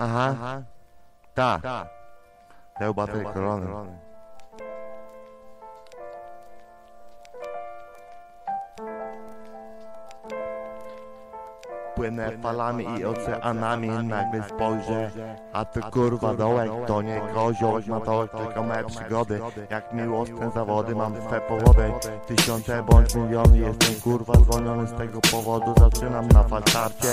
Aha. Tak. Hełba tej korony. Płynę falami i oceanami, nagle spojrzę. A ty kurwa dołek, to nie koziołek na dołek, tylko me przygody Jak miłosne zawody, mam swe powody. Tysiące bądź miliony, jestem kurwa zwolniony z tego powodu. Zaczynam na faltarcie,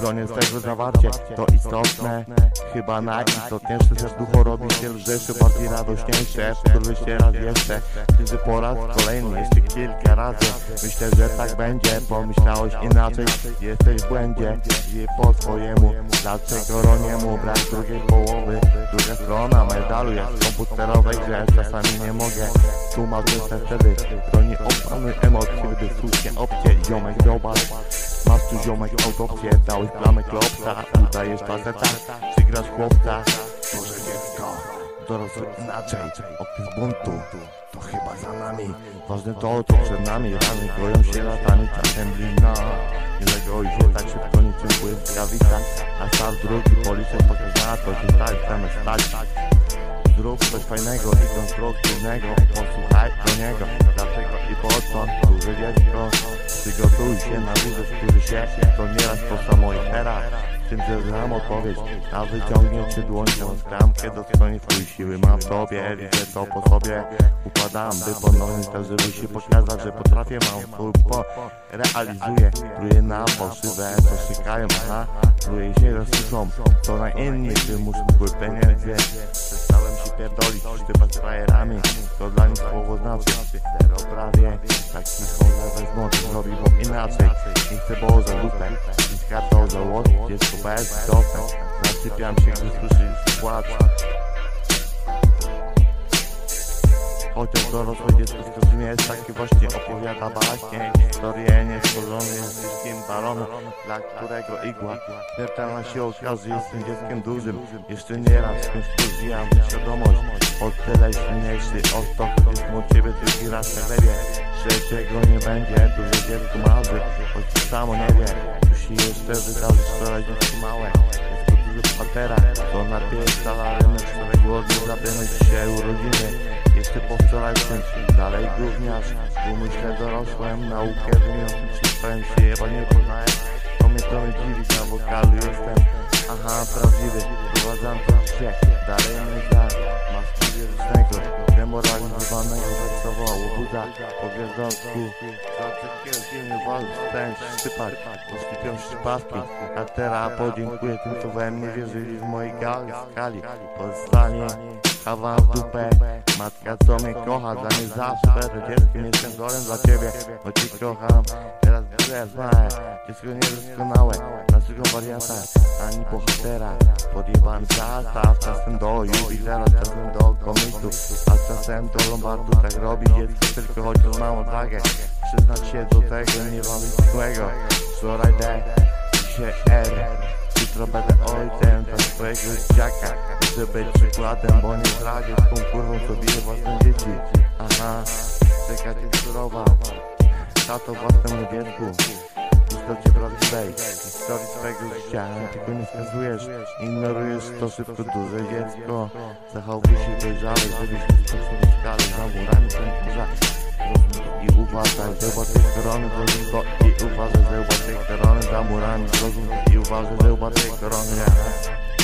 bronię swego zawarcie. To istotne, chyba najistotniejsze Serducho robi się lżejsze, bardziej radośniejsze Wkurwy się raz jeszcze, kiedy po raz kolejny Jeszcze kilka razy, myślę, że tak będzie. Pomyślałeś inaczej, jesteś w błędzie I po swojemu, dlaczego roniemu Brak drugiej połowy, druga strona medalu Jak w komputerowej grze, czasami nie mogę Tłumaczę se wtedy, broni opanuj emocje Gdy słusznie obcie, ziomek zobacz. Masz tu ziomek autopsję, dałeś plamę klopsa Udajesz faceta, czy chłopca? Może dziecko, dorosły inaczej. Okres buntu, to chyba za nami. Ważne to, co przed nami. Rany goją się latami, czasem blina Nie legoi się tak szybko niczym błyskawica A start drugi policzę pokazała to się tak zamiast stać. Zrób coś fajnego i konstruktywnego. Posłuchaj do niego. Dlaczego i po co? Duże dziecko Przygotuj się na wózek, który się To nieraz to samo jak teraz Z tym, że znam odpowiedź. A wyciągnięcie dłońką Skramkę do stronie twojej siły. Mam w sobie Widzę to po sobie Układam, by ponownie tak, żeby się pokazać Że potrafię, mam kurpo Realizuję, pluję na fałszywe To szykają, aha Pluję się rozsypą To na inni, ty muszą były pieniędzy Przestałem się pierdolić, sztypać frajerami. To dla nich słowo znaczy. Zero prawie. Taki cholera wezmą, to zrobi bo inaczej. Nie chcę za lupę I kartą za łos, dziecko bez dostęp Nasypiam się, gdy słyszy płacz. Chociaż dorosłe dziecko z którym jest takie właśnie opowiada baśnie. Historię niestworzony jest dzieckiem baronem Dla którego igła śmiertelna się okaże Jestem dzieckiem dużym. Jeszcze nie raz w tym rozwijam świadomość O tyle silniejszy od to jest mu ciebie drugi raz na glebie Że czego nie będzie Duże dziecko marzy Choć to samo nie wie Musi jeszcze wydarzyć wczoraj dziecko małe. Jest to duży patera To napierdala rynek Czterech głodny zabiemy dzisiaj urodziny. Jeszcze po wczorajszym Dalej gówniarz Umyślę dorosłem Naukę wyniosłem Przestałem się jeba nie poznałem To mnie to mnie dziwi Na wokalu jestem Aha, prawdziwy. Prowadzam to się Dalej mnie Łobuza Po gwiazdowsku Za wszystkiego się nie wal Stałem się szczypać Poszlipią szczypawki A teraz podziękuję tym co we mnie wierzyli W mojej skali. Pozostanie Kawa w dupę. Matka co mnie kocha, dla mnie zawsze To dzieckiem jestem wzorem dla ciebie. Bo cię kocham, teraz wiele znałem Dziecko niedoskonałe, naszego wariata Ani bohatera, podjebany zastaw Czasem do jubilera, czasem do komitu A czasem do lombardu tak robi dziecko Tylko chodzi o małą flagę Przyznać się do tego, nie mam nic złego. Wczoraj D, dzisiaj R Jutro będę ojcem dla swojego dzieciaka Chcę być przykładem, bo nie zdradzię z tą kurwą, co bije własne dzieci. Aha, czekać jest surowa. Tato własnemu dziecku Istocie prawdziwej Historii swojego życia Tylko nie wskazujesz. Ignorujesz to szybko duże dziecko. Zachowuj się dojrzale Żebyś nie skoczył skalę Za murami końca e o i eu zauważ tych strony Zrozum e o vaso zauważ tych strony Za murami e o uważaj, eu bati carona